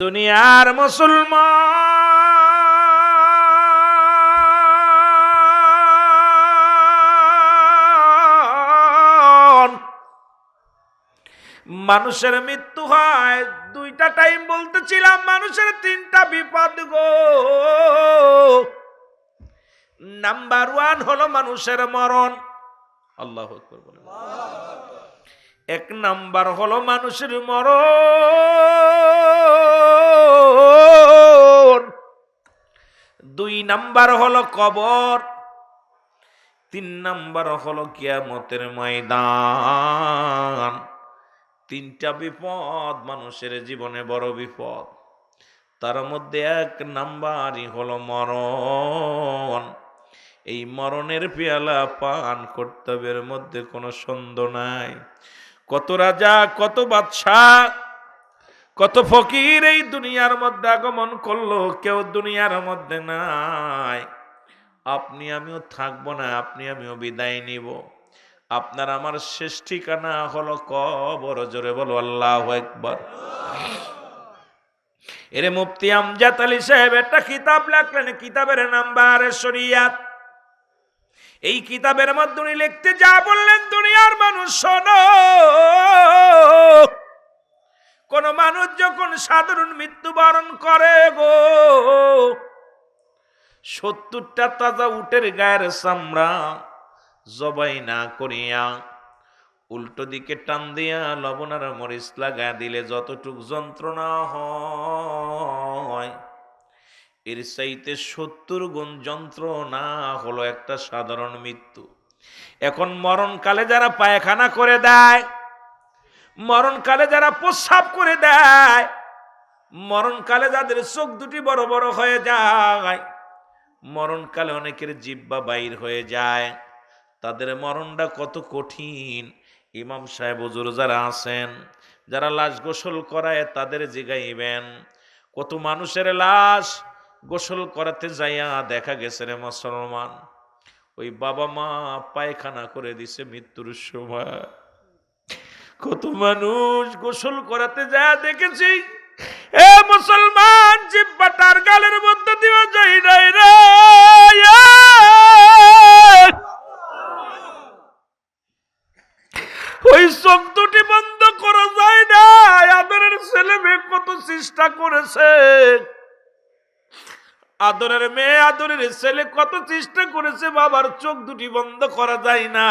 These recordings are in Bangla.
দুনিয়ার মুসলমান। মানুষের মৃত্যু হয়, দুইটা টাইম বলতেছিলাম, মানুষের তিনটা বিপদ গো। নাম্বার ওয়ান হলো মানুষের মরণ। আল্লাহ এক নাম্বার হলো মানুষের মরণ। দুই নাম্বার হলো কবর, তিন নাম্বার হলো কিয়ামতের ময়দান। তিনটা বিপদ মানুষের জীবনে বড় বিপদ। তার মধ্যে এক নাম্বারই হলো মরণ। এই মরণের পেয়ালা পান কর্তব্যের মধ্যে কোনো সন্দেহ নাই। কত রাজা, কত বাদশাহ কত ফকির এই দুনিয়ার মধ্যে আগমন করল, কেউ দুনিয়ার মধ্যে নাই। আপনি, আমিও থাকব না, আপনি, আমিও বিদায় নিব। আপনার আমার শেষ ঠিকানা হলো কবর, জোরে বলো আল্লাহ একবার এরে মুফতি আমজাদ আলী সাহেব, একটা কিতাব লেখলেন, কিতাবের নাম্বার শরিয়াত। এই কিতাবের মাধ্যমে লিখতে যা বললেন, দুনিয়ার মানুষ শোনো। কোন মানুষ যখন সাধারণ মৃত্যুবরণ করে গো, সত্তরটা তাজা উটের গায়ের চামড়া জবাই না করিয়া উল্টো দিকে টান দিয়া লবণ আর মরিচ লাগা দিলে যতটুক যন্ত্রণা হয়। এর চাইতে সত্তর গুণ যন্ত্রণা হলো একটা সাধারণ মৃত্যু। এখন মরণকালে যারা পায়খানা করে দেয় মরণকালে যারা প্রস্রাব করে দেয়, মরণকালে যাদের চোখ দুটি বড় বড় হয়ে যায়, মরণকালে অনেকের জিব্বা বাইর হয়ে যায়। তাদের মরণটা কত কঠিন। ইমাম সাহেব হুজুর যারা আছেন, যারা লাশ গোসল করায় তাদের জিগাইবেন, কত মানুষের লাশ গোসল করাতে যাইয়া দেখা গেছে রে মুসলমান। ওই বাবা মা পায়খানা করে দিছে মৃত্যুর সময়। কত মানুষ গোসল করাতে যায় দেখেছি। এ মুসলমান, জিব্বাটার গালের মধ্যে দিয়ে যাই নাই রে। ওই চোখ দুটি বন্ধ করা যায় না। আদরের ছেলে মেয়ে কত চেষ্টা করেছে। আদরের মেয়ে, আদরের ছেলে কত চেষ্টা করেছে, বাবার চোখ দুটি বন্ধ করা যায় না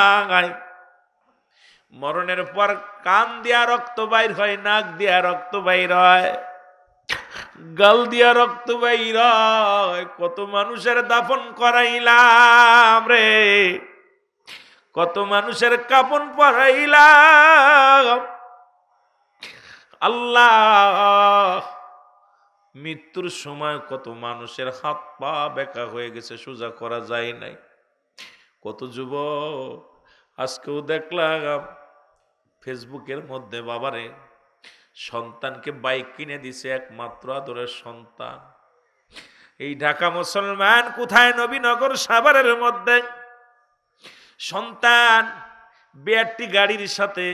মরণের পর কান দিয়া রক্ত বাইর হয়, নাক দিয়া রক্ত বাইর হয়, গাল দিয়া রক্ত বাইর কত মানুষের দাফন করাইলাম রে, কত মানুষের কাপন পরাইলাম। আল্লাহ, মৃত্যুর সময় কত মানুষের হাত পা বেকা হয়ে গেছে, সোজা করা যায় নাই। কত যুবক, আজকেও দেখলাম ফেসবুকের মধ্যে বাবারে, সন্তানকে বাইক কিনে দিছে একমাত্র আদরের সন্তান। এই ঢাকা মুসলমান কোথায়? নবীনগর সাভারের মধ্যে। সন্তান, বিআরটি গাড়ির সাথে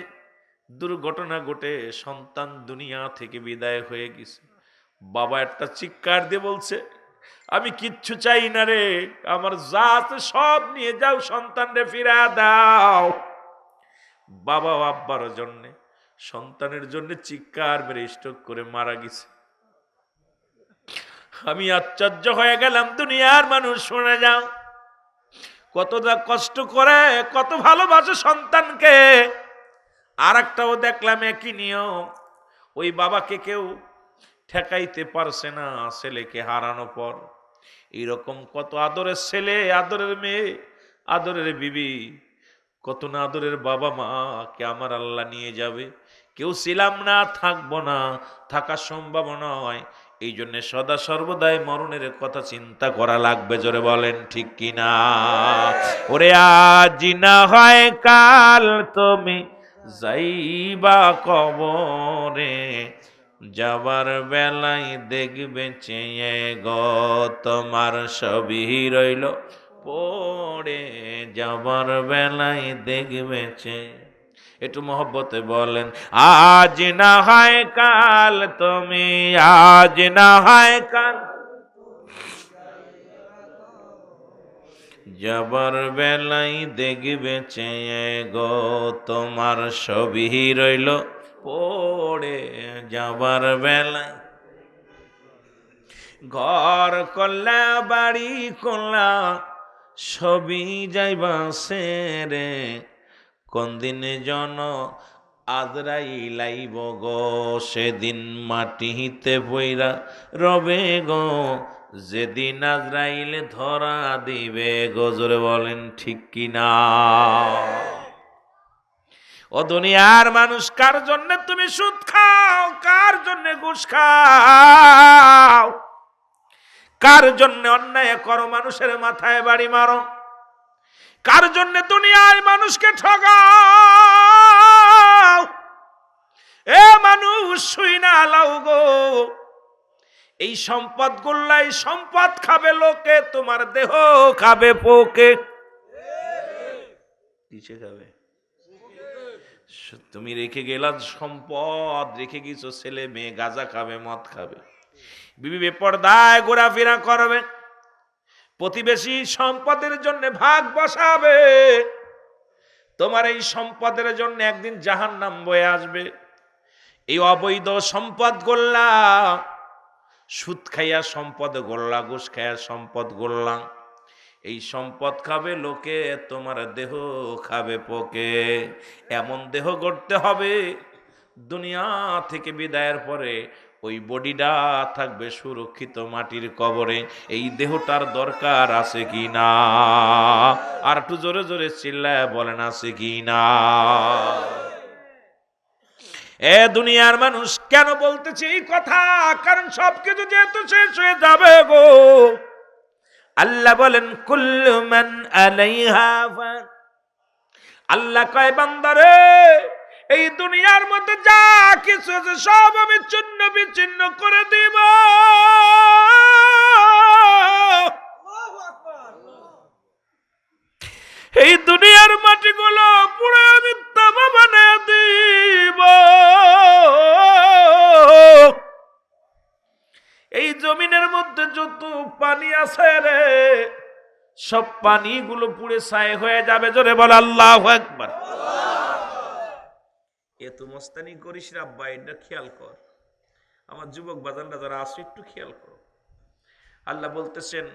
দুর্ঘটনা ঘটে, সন্তান দুনিয়া থেকে বিদায় হয়ে গেছে। বাবা একটা চিৎকার দিয়ে বলছে, আমি কিচ্ছু চাই না রে, আমার যা সব নিয়ে যাও, সন্তানরে ফিরা দাও। বাবা ও আব্বার জন্যে, সন্তানের জন্য চিৎকার মেরে স্ট্রোক করে মারা গেছে। আমি আশ্চর্য হয়ে গেলাম, দুনিয়ার মানুষ, শুনে যাও। কতটা কষ্ট করে, কত ভালোবাসে সন্তানকে। আর একটাও দেখলাম একই নিয়ম, ওই বাবাকে কেউ ঠেকাইতে পারছে না, ছেলেকে হারানো পর। এইরকম কত আদরের ছেলে, আদরের মেয়ে, আদরের বিবি কত না আদরের বাবা মা, কে আমার আল্লাহ নিয়ে যাবে? কেউ ছিলাম না, থাকব না, থাকা সম্ভব নয়। এই জন্য সদা সর্বদাই মরণের কথা চিন্তা করা লাগবে, জোরে বলেন ঠিক কিনা? ওরে আজ না হয় কাল তুমি যাইবা কবরে, যাবার বেলায় দেখবে চেয়ে গো তোমার সবই রইল। পড়ে যাবার বেলায় দেখবে চেয়ে একটু মহব্বতে বলেন, আজ না হয় কাল, তুমি আজ না হয় কাল। যাবার বেলাই দেখবে চেয়ে গো, তোমার ছবি রইল পড়ে যাবার বেলায়। ঘর করলা বাড়ি করলা সবই যাইবা রে কোন দিনে জন আজরাই লাইব গো, সেদিন মাটিতে বইরা রবে গো, যেদিন আজরাইলে ধরা দিবে গজরে বলেন ঠিক কিনা? ও দুনিয়ার মানুষ, কার জন্য তুমি সুদ খাও, কার জন্য ঘুষ খাও? কার জন্য অন্যায় করো মানুষের মাথায় বাড়ি মারো? কার জন্য দুনিয়ায় মানুষকে ঠগাও? এ মানুষ শুই না লাও গো। এই সম্পদ গুল্লাই সম্পদ খাবে লোকে, তোমার দেহ খাবে পোকে। কিসে খাবে? তুমি রেখে গেলা সম্পদ, রেখে গেছো ছেলে মেয়ে, গাজা খাবে, মদ খাবে। বিবি বেপরদায় ঘোরাফেরা করবে। প্রতিবেশী সম্পদের জন্য ভাগ বসাবে। তোমার এই সম্পদের জন্য একদিন জাহান নাম বয়ে আসবে। এই অবৈধ সম্পদ গোল্লা, সুদ খাইয়া সম্পদ গোল্লা, ঘুষ খাইয়া সম্পদ গোল্লা। এই সম্পদ খাবে লোকে, তোমার দেহ খাবে পোকে। এমন দেহ গড়তে হবে, দুনিয়া থেকে বিদায়ের পরে ওই বডিটা থাকবে সুরক্ষিত মাটির কবরে, এই দেহটার দরকার আছে কি না? আর একটু জোরে জোরে চিল্লায় বলেন, আছে কি না? এ দুনিয়ার মানুষ, কেন বলতেছে এই কথা? কারণ সবকিছু যেহেতু শেষ হয়ে যাবে গো। আল্লাহ বলেন, কুল্লু মান আলাইহা। আল্লাহ কয় বান্দারে এই দুনিয়ার মধ্যে যা কিছু আছে সব আমি চূন্য বিচ্ছিন্ন করে দিব। এই দুনিয়ার মাটিগুলো পুরো আমি তামা বানিয়ে দিব। এই জমিনের মধ্যে যত পানি আছে রে সব পানিগুলো পুড়ে ছাই হয়ে যাবে জোরে বল আল্লাহ একবার এত মস্তানি করিস রে আব্বা, এটা খেয়াল কর। আমার যুবক বাজানরা যারা আসো একটু খেয়াল করো। আল্লাহ বলতেছেন,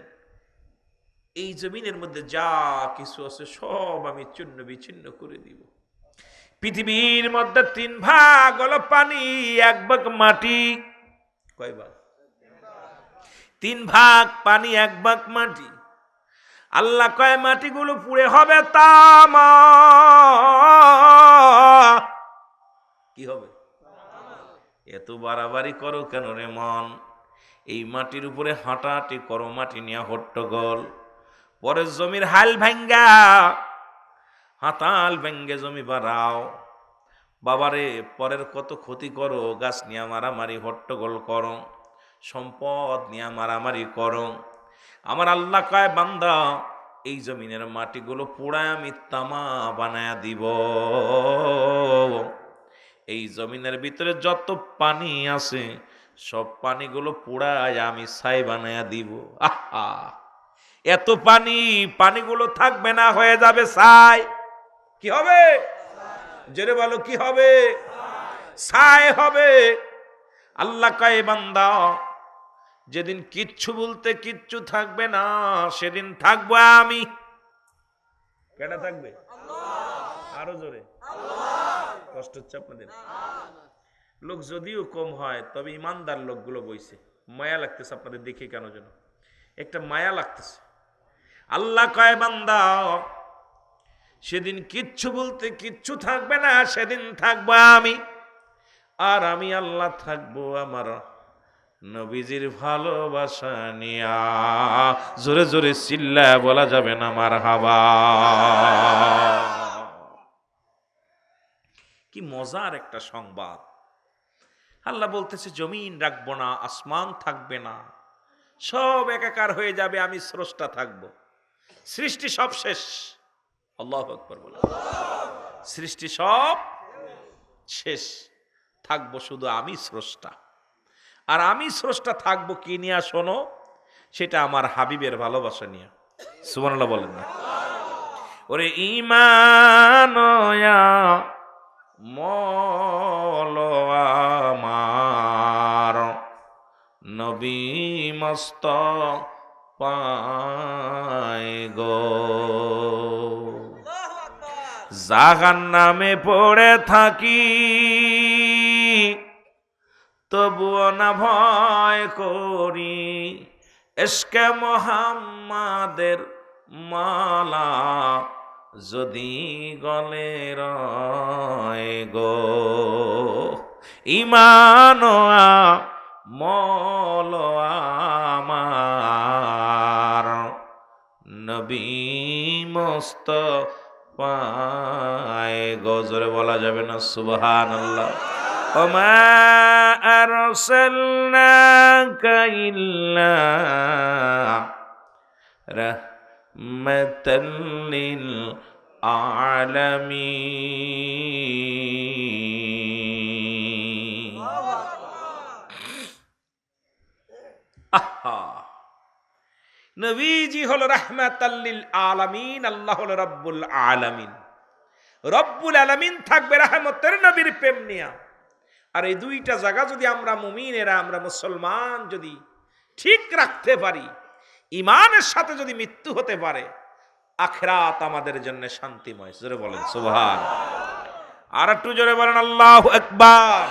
এই জমিনের মধ্যে যা কিছু আছে, সব আমি চূন্য বিচ্ছিন্ন করে দিব। পৃথিবীর মধ্যে তিন ভাগ হলো পানি, এক ভাগ মাটি। কয় ভাগ? তিন ভাগ পানি, এক ভাগ মাটি। আল্লাহ কয়, মাটিগুলো পুড়ে হবে তামা কি হবে? এত বাড়াবাড়ি করো কেন রে মন? এই মাটির উপরে হাঁটাহাঁটি করো, মাটি নিয়ে হট্টগোল। পরে জমির হাল ভাঙ্গা, হাতাল ভেঙ্গে জমি বাড়াও। বাবারে, পরের কত ক্ষতি করো, গাছ নিয়ে মারামারি হট্টগোল করো। সম্পদ নিয়ে মারামারি করো। আমার আল্লাহ কয়, বান্দা, এই জমিনের মাটিগুলো পোড়ায় আমি তামা বানায়া দিব। এই জমিনের ভিতরে যত পানি আছে, সব পানিগুলো পোড়ায় আমি ছাই বানায়া দিব। আহা! এত পানি, পানিগুলো থাকবে না, হয়ে যাবে ছাই। কি হবে? জেরে বলো, কি হবে? ছাই হবে। আল্লাহ কয়, বান্দা, যেদিন কিচ্ছু বলতে কিচ্ছু থাকবে না, সেদিন থাকব আমি। কেটা থাকবে? আরও জোরে। কষ্ট হচ্ছে আপনাদের? লোক যদিও কম হয়, তবে ইমানদার লোকগুলো বইছে। মায়া লাগতেছে আপনাদের দেখে কেন যেন? একটা মায়া লাগতেছে। আল্লাহ কয়, বান্দা, সেদিন কিচ্ছু বলতে কিচ্ছু থাকবে না, সেদিন থাকব আমি। আর আমি আল্লাহ থাকব আমার নবীজির ভালোবাসা নিয়া। জোরে জোরে চিল্লা বলা যাবে না আমার হাবা কি মজার একটা সংবাদ। আল্লাহ বলতেছে, জমিন রাখব না, আসমান থাকবে না। সব একাকার হয়ে যাবে, আমি স্রষ্টা থাকব। সৃষ্টি সব শেষ। আল্লাহ আকবর বলে। সৃষ্টি সব শেষ। থাকব শুধু আমি স্রষ্টা। আর আমি স্রষ্টা থাকব কি নিয়ে শোনো, সেটা আমার হাবিবের ভালোবাসা নিয়ে। সুবর্ণাল্লাহ বলেন না। ওরে ইমানয়া মল আমার। নবী মস্ত পায় জাগান নামে পড়ে থাকি, তবুও না ভয় করি। এসকে মোহাম্মাদের মালা যদি গলে রয় গো ইমান মল আমার নবী মস্ত পায় গজরে বলা যাবে না সুবহান আল্লাহ وما أرسلناك إلا رحمة للعالمين আহা নবীজি হলো রাহমাতাল্লিল আলামিন আল্লাহ হলো রব্বুল আলামিন রব্বুল আলামিন থাকবে রাহমতের নবীর প্রেম নিয়া আর এই দুইটা জায়গা যদি আমরা মুমিনেরা আমরা মুসলমান যদি ঠিক রাখতে পারি ইমানের সাথে যদি মৃত্যু হতে পারে, আখরাত আমাদের জন্য শান্তিময়। জোরে বলেন, সুবহান। আর একটু জোরে বলেন, আল্লাহ একবার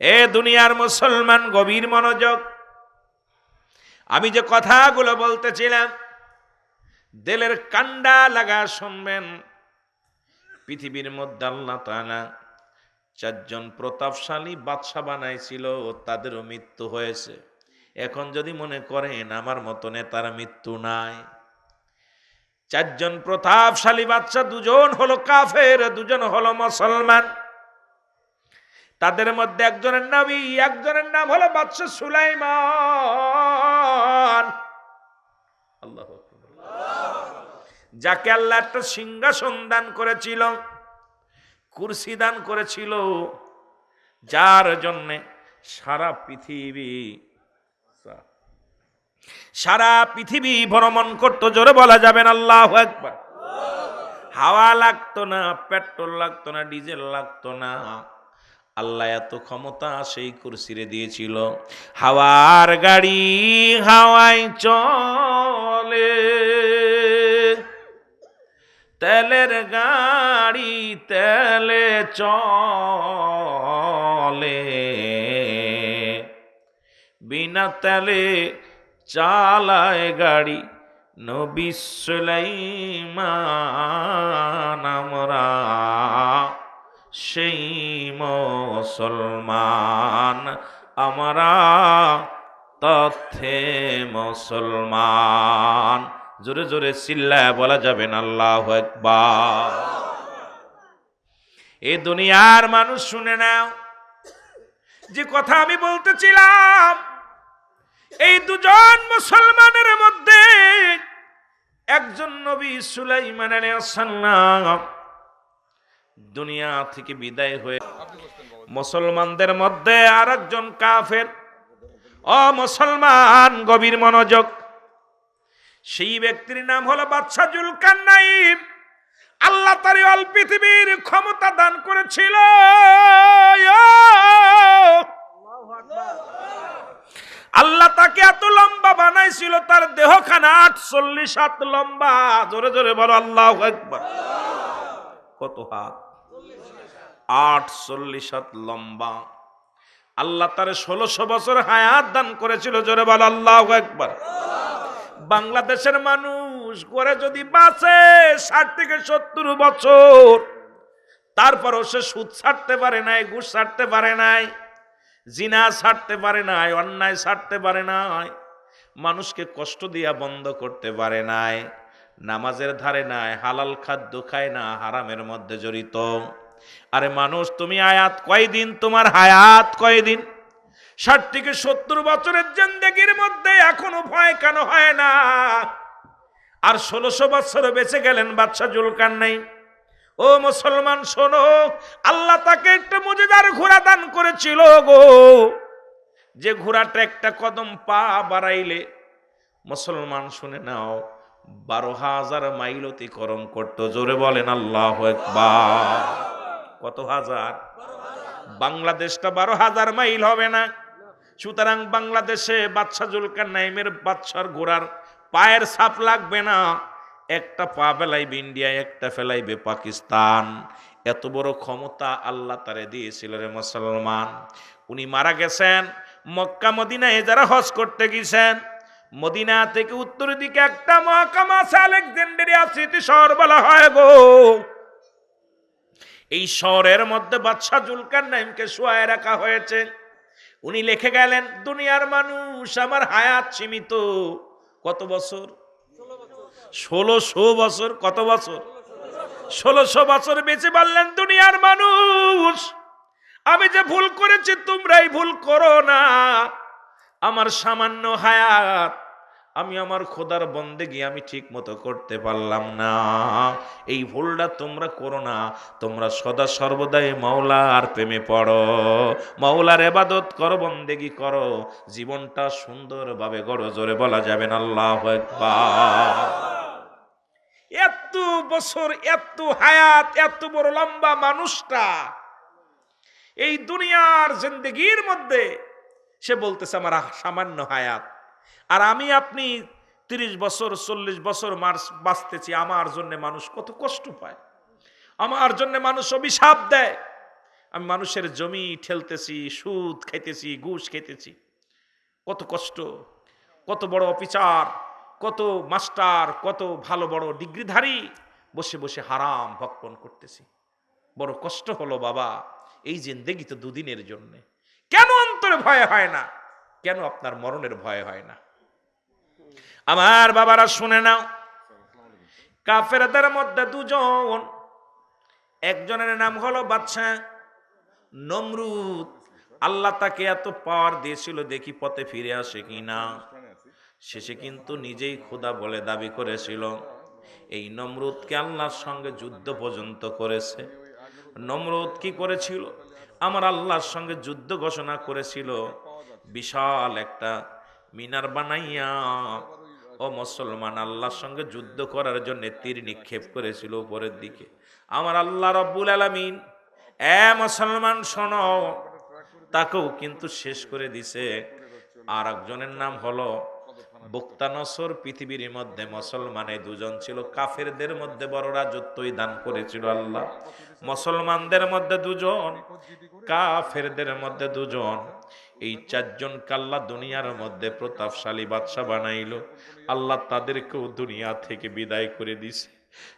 এ দুনিয়ার মুসলমান, গভীর মনোযোগ। আমি যে কথাগুলো বলতেছিলাম, দেলের কান্ডা লাগা শুনবেন। পৃথিবীর মধ্যে আল্লাহ তাআলা চারজন প্রতাপশালী বাদশা বানাইছিল, তাদেরও মৃত্যু হয়েছে। এখন যদি মনে করেন আমার মতো নেতার মৃত্যু নাই, চারজন প্রতাপশালী বাচ্চা দুজন হলো কাফের, দুজন হলো মুসলমান, তাদের মধ্যে একজনের নামই একজনের নাম হলো বাচ্চা সুলাইমান। আল্লাহ যাকে আল্লাহ একটা সিংহাসন দান করেছিল, কুরসি দান করেছিল, যার জন্যে সারা পৃথিবী সারা পৃথিবী ভ্রমণ করতো, জোরে বলা যাবেন আল্লাহ একবার হাওয়া লাগতো না, পেট্রোল লাগতো না, ডিজেল লাগতো না। আল্লাহ এত ক্ষমতা সেই কুরসিরে দিয়েছিল। হাওয়ার গাড়ি হাওয়ায় চলে। তেলের গাড়ি তেলে চলে। বিনা তেলে চালায় গাড়ি। নবী সুলাইমান আমরা সেই মুসলমান, আমরা তথ্যে মুসলমান। জোরে জোরে চিল্লায় বলা যাবে না, আল্লাহ একবার এ দুনিয়ার মানুষ শুনে নাও। যে কথা আমি বলতেছিলাম এই দুজন মুসলমানের মধ্যে একজন নবী সুলাইমান আলাইহিসসালাম দুনিয়া থেকে বিদায় হয়ে মুসলমানদের মধ্যে আর একজন কাফের। ও মুসলমান, গভীর মনোযোগ। সেই ব্যক্তির নাম হলো বাদশাহ জুলকান্নাইম আল্লাহ তার অল পৃথিবীর ক্ষমতা দান করেছিল। আল্লাহ তাকে এত লম্বা বানাইছিল, তার দেহখানা আটচল্লিশ হাত লম্বা। জোরে জোরে বলো, আল্লাহ একবার কত হাত? আটচল্লিশ হাত লম্বা। আল্লাহ তার ষোলোশো বছর হায়াত দান করেছিল, জোরে বলো, আল্লাহ একবার বাংলাদেশের মানুষ করে যদি বাঁচে, ষাট থেকে সত্তর বছর, তারপরও সে সুদ ছাড়তে পারে নাই, ঘুষ ছাড়তে পারে নাই। জিনা ছাড়তে পারে নাই, অন্যায় ছাড়তে পারে নাই, মানুষকে কষ্ট দিয়া বন্ধ করতে পারে নাই, নামাজের ধারে নাই, হালাল খাদ্য খায় না, হারামের মধ্যে জড়িত। আরে মানুষ, তুমি আয়াত কয়দিন? তোমার হায়াত কয়দিন? ষাট থেকে সত্তর বছরের জিন্দগির মধ্যে এখনও ভয় কেন হয় না? আর ষোলোশো বছর বেঁচে গেলেন বাচ্চা জুলকার নাই। ও মুসলমান, শোনো, আল্লাহ তাকে একটা মজেদার ঘোড়া দান করেছিল গো। যে ঘোড়াটা একটা কদম পা বাড়াইলে, মুসলমান শুনে নাও, বারো হাজার মাইল অতিক্রম করতো। জোরে বলেন, আল্লাহ কত হাজার? বাংলাদেশটা বারো হাজার মাইল হবে না। সুতরাং বাংলাদেশে বাচ্চা জুলকার নাইমের বাচ্চার ঘোড়ার পায়ের ছাপ লাগবে না। একটা পা ফেলাইবে ইন্ডিয়া, একটা ফেলাইবে পাকিস্তান। এত বড় ক্ষমতা আল্লাহ তারে দিয়েছিল রে মুসলমান। উনি মারা গেছেন, মক্কা, মদিনায় যারা হজ করতে গেছেন, মদিনা থেকে উত্তর দিকে একটা মহাকামা আছে, আলেকজান্ডারিয়া স্মৃতি শহর বলা হয় গো। এই শহরের মধ্যে বাদশাহ জুলকার নাইমকে শোয়ায় রাখা হয়েছে। উনি লিখে গেলেন, দুনিয়ার মানুষ আমার হায়াত সীমিত। কত বছর? ষোলোশো বছর, কত বছর? ষোলোশো বছর বেঁচে পারলেন দুনিয়ার মানুষ। আমি যে ভুল করেছি, তোমরাই ভুল করো না। আমার সামান্য হায়াত, আমি আমার খোদার বন্দেগি, আমি ঠিক মতো করতে পারলাম না। এই ভুলটা তোমরা করো না। তোমরা সদা সর্বদাই মাওলার প্রেমে পড়ো। মাওলার এবাদত করো, বন্দেগি করো। জীবনটা সুন্দরভাবে গড়ো, জোরে বলা যাবে না, আল্লাহ একবার এত বছর, এত হায়াত, এত বড় লম্বা মানুষটা এই দুনিয়ার জিন্দগির মধ্যে সে বলতেছে, আমার সামান্য হায়াত। আর আমি আপনি তিরিশ বছর, চল্লিশ বছর মার্চ বাঁচতেছি, আমার জন্য মানুষ কত কষ্ট পায়। আমার জন্য মানুষ অভিশাপ দেয়। আমি মানুষের জমি ঠেলতেছি, সুদ খাইতেছি, ঘুষ খাইতেছি। কত কষ্ট, কত বড় অফিসার কত মাস্টার, কত ভালো বড় ডিগ্রিধারী, বসে বসে হারাম ভক্ষণ করতেছি। বড় কষ্ট হলো বাবা, এই জিন্দেগি তো দুদিনের জন্যে। কেন অন্তরে ভয় হয় না? কেন আপনার মরণের ভয় হয় না? আমার বাবারা শুনে নাও, কাফেরদের মধ্যে দুজন, একজনের নাম হলো বাচ্চা নমরুদ। আল্লাহ তাকে এত পাওয়ার দিয়েছিল দেখি পথে ফিরে আসে কিনা। শেষে কিন্তু নিজেই খোদা বলে দাবি করেছিল, এই নমরুদকে আল্লাহর সঙ্গে যুদ্ধ পর্যন্ত করেছে। নমরুদ কি করেছিল? আমার আল্লাহর সঙ্গে যুদ্ধ ঘোষণা করেছিল, বিশাল একটা মিনার বানাইয়া, ও মুসলমান, আল্লাহর সঙ্গে যুদ্ধ করার জন্য তীর নিক্ষেপ করেছিল উপরের দিকে। আমার আল্লাহ রব্বুল আলামিন, এ মুসলমান, শোনো, তাকেও কিন্তু শেষ করে দিছে। আর একজনের নাম হলো বক্তানসর পৃথিবীর মধ্যে মুসলমানে দুজন ছিল। কাফেরদের মধ্যে বড় রাজত্বই দান করেছিল আল্লাহ। মুসলমানদের মধ্যে দুজন, কাফেরদের মধ্যে দুজন। এই চারজন কাল্লা দুনিয়ার মধ্যে প্রতাপশালী বাদশা বানাইল। আল্লাহ তাদেরকেও দুনিয়া থেকে বিদায় করে দিছে।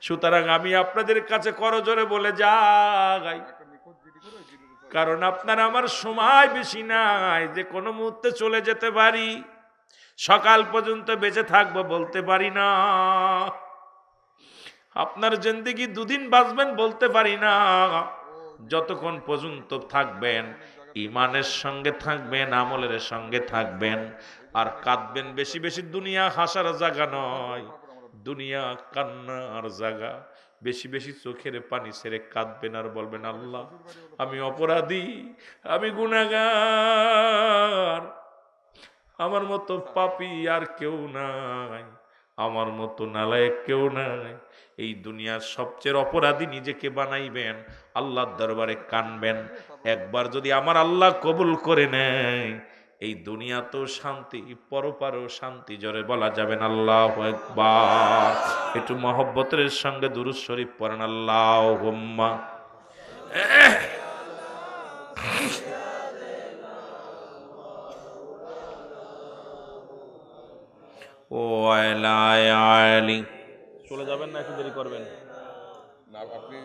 সুতরাং আমি আপনাদের কাছে করজোরে বলে যাই, কারণ আপনার আমার সময় বেশি নাই। যে কোনো মুহূর্তে চলে যেতে পারি। সকাল পর্যন্ত বেঁচে থাকব বলতে পারি না। আপনার জিন্দিগি দুদিন বাঁচবেন বলতে পারি না। যতক্ষণ পর্যন্ত থাকবেন, ইমানের সঙ্গে থাকবেন, আমলের সঙ্গে থাকবেন, আর কাঁদবেন বেশি বেশি দুনিয়া হাসার জায়গা নয়। দুনিয়া কান্নার জায়গা, বেশি বেশি চোখের পানি ছেড়ে কাঁদবেন আর বলবেন, আল্লাহ, আমি অপরাধী, আমি গুণাগার আমার মতো পাপি আর কেউ নাই। আমার মতো নালায়ক কেউ নাই। এই দুনিয়ার সবচেয়ে অপরাধী নিজেকে বানাইবেন, আল্লাহর দরবারে কানবেন। একবার যদি আমার আল্লাহ কবুল করে নেয়, এই দুনিয়া তো শান্তি, পরপারও শান্তি, জোরে বলা যাবে না, আল্লাহ একবার একটু মহব্বতের সঙ্গে দুরুজ শরীফ পড়েন আল্লাহ হোম্মা ও আয়লায় আয়লি চলে যাবেন না একটু দেরি করবেন। না আপনি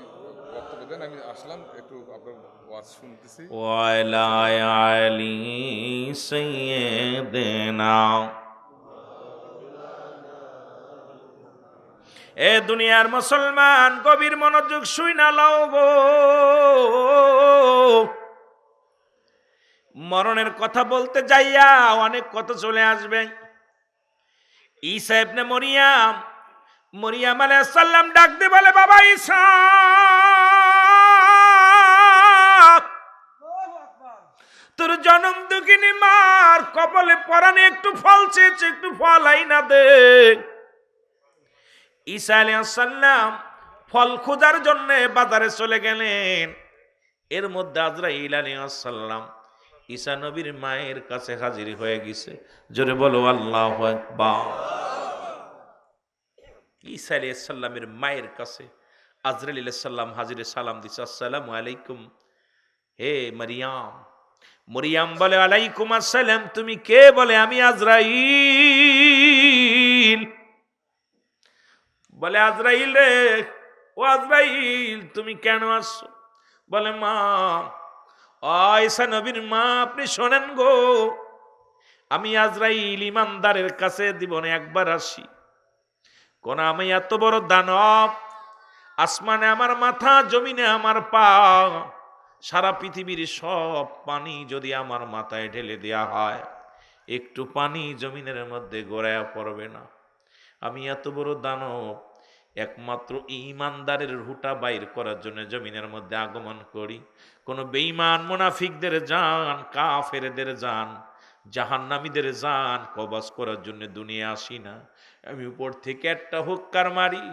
বক্তব্য দেন আমি আসলাম একটু আপনার ওয়াজ শুনতেছি। ওয়াইলায় আয়লি সৈয়দেনা এ দুনিয়ার মুসলমান গভীর মনোযোগ শুই না লও গো। মরণের কথা বলতে যাইয়া অনেক কথা চলে আসবে। ঈসা ইবনে মরিয়াম মরিয়াম আলাইহিস সাল্লাম ডাক দিয়ে বলে বাবা ঈসা! তোর জনম দুঃখিনী মার কপালে পরানে একটু ফল চেয়েছে একটু ফল আই না দে। ঈসা আলাইহিস সালাম ফল খোঁজার জন্যে বাজারে চলে গেলেন। এর মধ্যে আজরাইল আলাইহিস সালাম ঈসা নবীর মায়ের কাছে হাজির হয়ে গেছে। জোরে বলো, আল্লাহ ঈসা আলাইসাল্লামের মায়ের কাছে আজরাইল আলাইসাল্লাম হাজিরে সালাম দিছে, আসসালামু আলাইকুম। হে মারিয়াম। মরিয়াম বলে, আলাইকুম আসসালাম। তুমি কে? বলে, আমি আজরাইল। বলে, আজরাইল রে, ও আজরাইল, তুমি কেন আসছো? বলে, মা আয়সা নবীর মা, আপনি শোনেন গো। আমি আজরাইল ইমানদারের কাছে জীবনে একবার আসি। কোন আমি এত বড় দানব, আসমানে আমার মাথা, জমিনে আমার পা, সারা পৃথিবীর সব পানি যদি আমার মাথায় ঢেলে দেয়া হয়, একটু পানি জমিনের মধ্যে গড়ায়া পড়বে না। আমি এত বড় দানব একমাত্র ইমানদারের হুটা বাইর করার জন্য জমিনের মধ্যে আগমন করি। কোনো বেঈমান মুনাফিকদের যান, কাফেরদের যান, জাহান্নামীদের যান কবাস করার জন্য দুনিয়া আসি না। আমি উপর থেকে একটা হুক্কার মারি,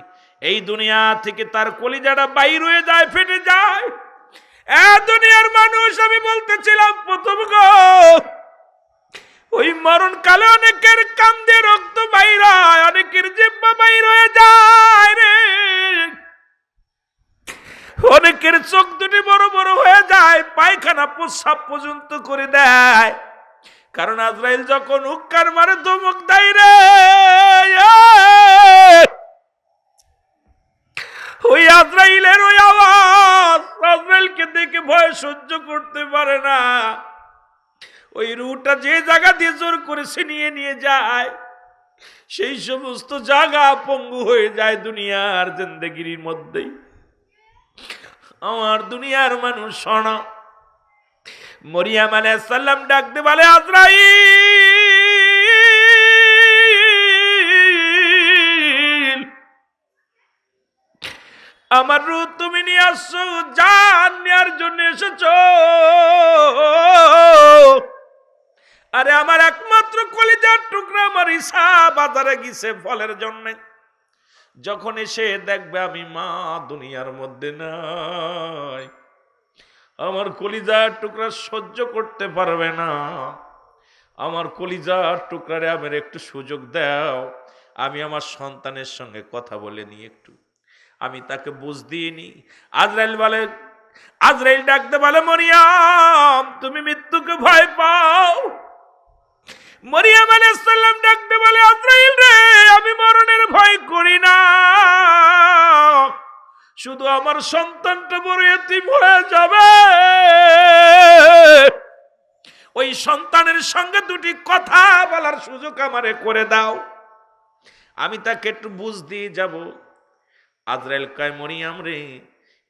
এই দুনিয়া থেকে তার কলিজাটা বাইর হয়ে যায়, ফেটে যায়। এ দুনিয়ার মানুষ, আমি বলতেছিলাম প্রথম গো ওই মরণ কালে অনেকের কান্দে রক্ত বাইর হয় অনেকের জিব্বা বাইর হয়ে যায় রে। অনেকের চোখ দুটি বড় বড় হয়ে যায়, পায়খানা প্রস্রাব পর্যন্ত করে দেয়। কারণ আজরাইল যখন উক্কার মারে ধমক দেয় রে, ওই আজরাইলের ওই আওয়াজ, আজরাইলকে দেখে ভয় সহ্য করতে পারে না। ওই রুটা যে জায়গা দিয়ে জোর করে ছিনিয়ে নিয়ে যায়, সেই সমস্ত জায়গা পঙ্গু হয়ে যায় দুনিয়ার জিন্দগির মধ্যেই। আমার দুনিয়ার মানুষ শোনা আলাইহিস সালাম ডাকতে বলে, আজরাইল, আমার রু তুমি নিয়ে আসছো, জান নেওয়ার জন্য এসেছ। আরে আমার একমাত্র কলিজার টুকরা আমার ইসা বাজারে গেছে ফলের জন্য। যখন এসে দেখবে আমি মা দুনিয়ার মধ্যে নাই। আমার কলিজার টুকরা সহ্য করতে পারবে না। আমার কলিজার টুকরারে আমার একটু সুযোগ দাও। আমি আমার সন্তানের সঙ্গে কথা বলে নি একটু। আমি তাকে বুঝ দিইনি আজরাইল বলে, আজরাইল ডাকতে বলে, মরিয়াম, তুমি মৃত্যুকে ভয় মরিয়াম আলাইসাল্লাম ডাকতে বলে, আজরাইল রে, আমি মরণের ভয় করি না। শুধু আমার সন্তানটা বড় এতিম হয়ে যাবে। ওই সন্তানের সঙ্গে দুটি কথা বলার সুযোগ আমারে করে দাও। আমি তাকে একটু বুঝ দিয়ে যাব। আজরাইল কয়, মরিয়াম রে,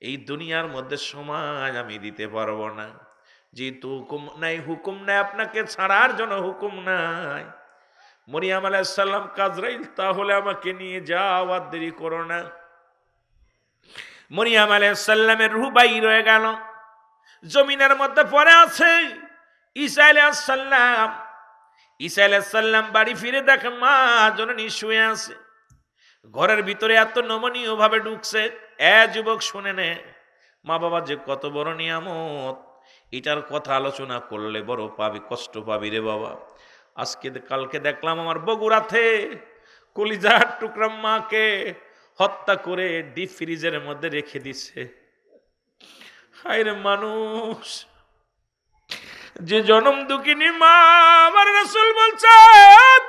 এই দুনিয়ার মধ্যে সময় আমি দিতে পারব না। যেহেতু হুকুম নাই হুকুম নাই আপনাকে ছাড়ার জন্য হুকুম নাই। মরিয়াম আলাইসাল্লাম কাজরাইল, তাহলে আমাকে নিয়ে যাও আর দেরি করো না। মরিয়াম আলাইসাল্লামের রুহ বাইর হয়ে গেল। জমিনের মধ্যে পড়ে আছে। ঈসা আলাইসাল্লাম ঈসা আলাইসাল্লাম বাড়ি ফিরে দেখে মা জননী শুয়ে আছে। ঘরের ভিতরে এত নমনীয় ভাবে ঢুকছে। এ যুবক শুনে নে, মা বাবা যে কত বড় নিয়ামত। এটার কথা আলোচনা করলে বড় পাবি, কষ্ট পাবি রে বাবা। আজকে কালকে দেখলাম আমার বগুড়াতে কলিজার টুকরা মাকে হত্যা করে ডিপ ফ্রিজের মধ্যে রেখে দিছে। হায় রে মানুষ, যে জনম দুঃখিনী মা, আমার রসুল বলছে,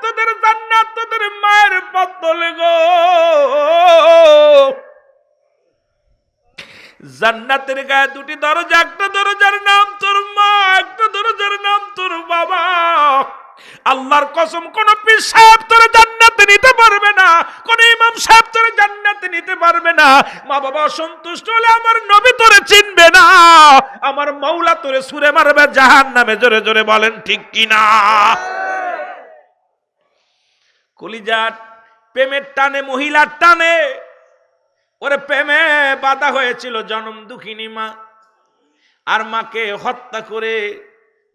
তোদের জান্নাত, তোদের মায়ের পতলে গো। জান্নাতের গায়ে দুটি দরজা, একটা দরজার নাম তোর মা, একটা দরজার নাম তোর বাবা। আল্লাহর কসম, কোন পীর সাহেব তোর জান্নাতে নিতে পারবে না, কোন ইমাম সাহেব তোর জান্নাতে নিতে পারবে না। মা বাবা সন্তুষ্ট হলে আমার নবী তোরে চিনবে না। আমার মৌলা তোরে সুরে মারবে জাহান নামে জোরে জোরে বলেন, ঠিক কিনা? কলিজার প্রেমের টানে, মহিলার টানে ওরে প্রেমে বাধা হয়েছিল জনম দুঃখিনী মা। আর মাকে হত্যা করে,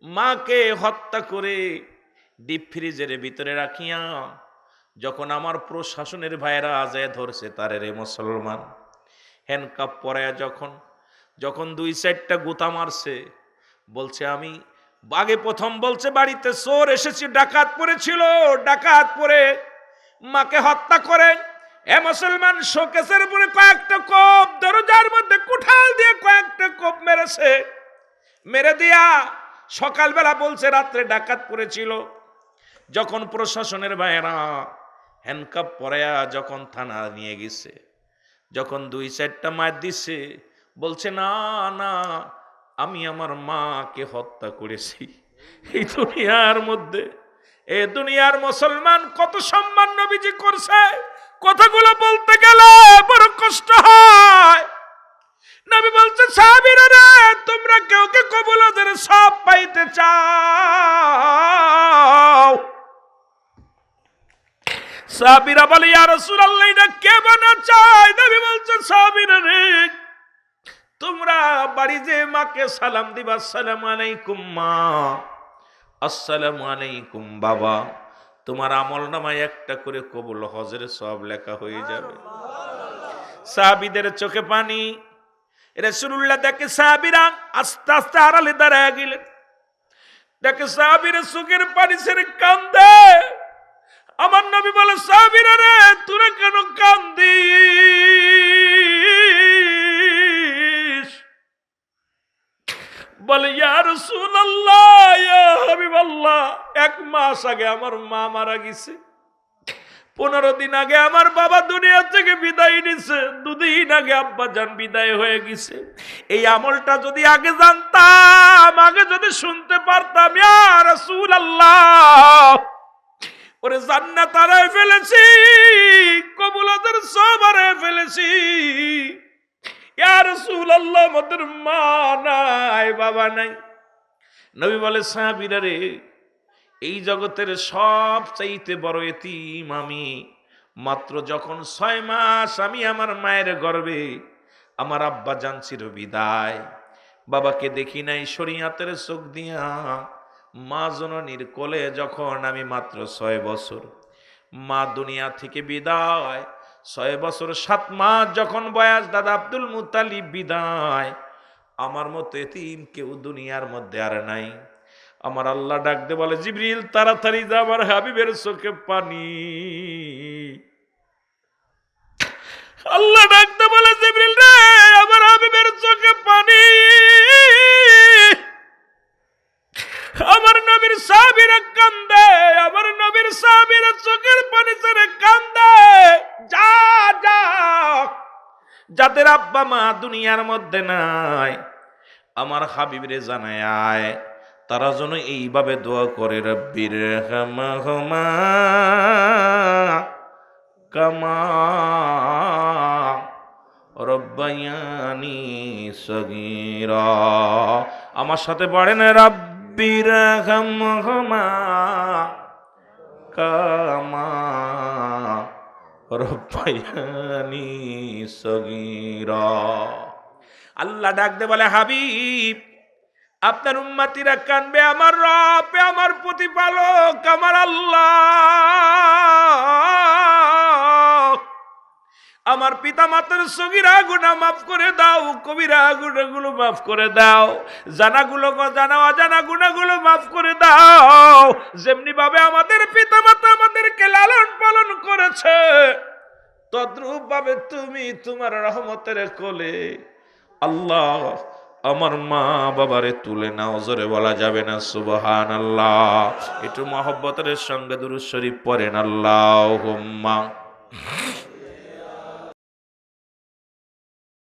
মাকে হত্যা করে ডিপ ফ্রিজের ভিতরে রাখিয়া যখন আমার প্রশাসনের ভাইয়েরা আজায় ধরছে, তারে রে মুসলমান। হ্যান্ডকাপ পরায়া যখন যখন দুই সাইডটা গুতা মারছে, বলছে, আমি বাগে প্রথম বলছে, বাড়িতে চোর এসেছি, ডাকাত পড়েছিল, ডাকাত পরে মাকে হত্যা করে এ মুসলমান শোকেসের উপরে কয়েকটা কোপ, দরজার মধ্যে কুঠাল দিয়ে কয়েকটা কোপ মেরেছে। মেরে দিয়া সকালবেলা বলছে, রাত্রে ডাকাত পড়েছিল। যখন প্রশাসনের ভাইয়েরা হ্যান্ডকাপ পরায়া যখন থানা নিয়ে গেছে, যখন দুই চারটা মার দিছে, বলছে, না না, আমি আমার মাকে হত্যা করেছি। এই দুনিয়ার মধ্যে, এ দুনিয়ার মুসলমান কত সম্মান নবীজি করছে। কথাগুলো বলতে গেলে বড় কষ্ট হয়। নবী বলছে সাহাবীরা রে, তোমরা কেউ কে কবুল ওদের সব পাইতে চাও? সাহাবীরা বলে, ইয়া রাসূলুল্লাহ, এটা কে বানা চায় নবী বলছে সাহাবীরা রে, তোমরা বাড়ি যে মাকে সালাম দিবা আসসালামু আলাইকুম মা, আসসালামু আলাইকুম বাবা। তোমার আমল নামায় একটা করে কবুল হজের সব লেখা হয়ে যাবে। সাবিদের চোখে পানি। রসুল্লাহ দেখে সাহাবিরা আস্তে আস্তে আড়ালে দাঁড়ায় গেলেন। দেখে সাহাবির সুখের পানি সেরে কান্দে। আমার নবী বলে সাহাবিরা রে তোরা কেন কান্দিস? বলে ইয়ার হাবিবাল্লাহ। এক মাস আগে আমার মা মারা গেছে। পনেরো দিন আগে আমার বাবা দুনিয়া থেকে বিদায় নিছে। দুদিন আগে আব্বা যান বিদায় হয়ে গেছে। এই আমলটা যদি আগে জানতাম, আগে যদি শুনতে পারতাম ইয়ার রাসূল আল্লাহ ওরে জান্নাত আরায় ফেলেছি কবুলাদের সব ফেলেছি। আল্লাহ আমাদের মা নাই, বাবা নাই। নবী বলে, সাহাবীরা রে, এই জগতের সব চাইতে বড় এতিম আমি। মাত্র যখন ছয় মাস আমি আমার মায়ের গর্বে আমার আব্বা জানছিল বিদায়। বাবাকে দেখি নাই, শরিয়াতের চোখ দিয়া মা জননীর কোলে যখন আমি মাত্র ছয় বছর, মা দুনিয়া থেকে বিদায় ছয় বছর, সাত মাস যখন বয়স, দাদা আব্দুল মুতালিব বিদায়। আমার মতো এতিম কেউ দুনিয়ার মধ্যে আর নাই। আমার আল্লাহ ডাকতে বলে, জিবরিল, তাড়াতাড়ি যা, আমার হাবিবের চোখে পানি। আল্লাহ ডাকতে বলে, জিবরিল রে, আমার হাবিবের চোখে পানি আমার নবীর সাহাবীরা কান্দে, আমার নবীর সাহাবীরা চোখের পানি কান্দে। যা যা, যাদের আব্বা মা দুনিয়ার মধ্যে নাই, আমার হাবিবরে জানায় আয়, তারা যেন এইভাবে দোয়া করে রব্বির হামা কামা রব্বায়ানি সগীরা। আমার সাথে পড়েন রব্বির হামা কামা রব্বায়ানি আল্লাহ ডাক দে বলে হাবিব আপনার উম্মাতিরা কানবে আমার রব আমার প্রতিপালক আমার আল্লাহ আমার পিতা মাতার সগিরা গুণা মাফ করে দাও, কবিরা গুণাগুলো মাফ করে দাও। জানাগুলো জানা অজানা গুণাগুলো মাফ করে দাও। যেমনি ভাবে আমাদের পিতা মাতা আমাদেরকে লালন পালন করেছে তদ্রূপ ভাবে তুমি তোমার রহমতের কোলে আল্লাহ আমার মা বাবারে তুলে নাও, জোরে বলা যাবে না সুবহান আল্লাহ একটু মহব্বতের সঙ্গে দুরুদ শরীফ পড়েন আল্লাহ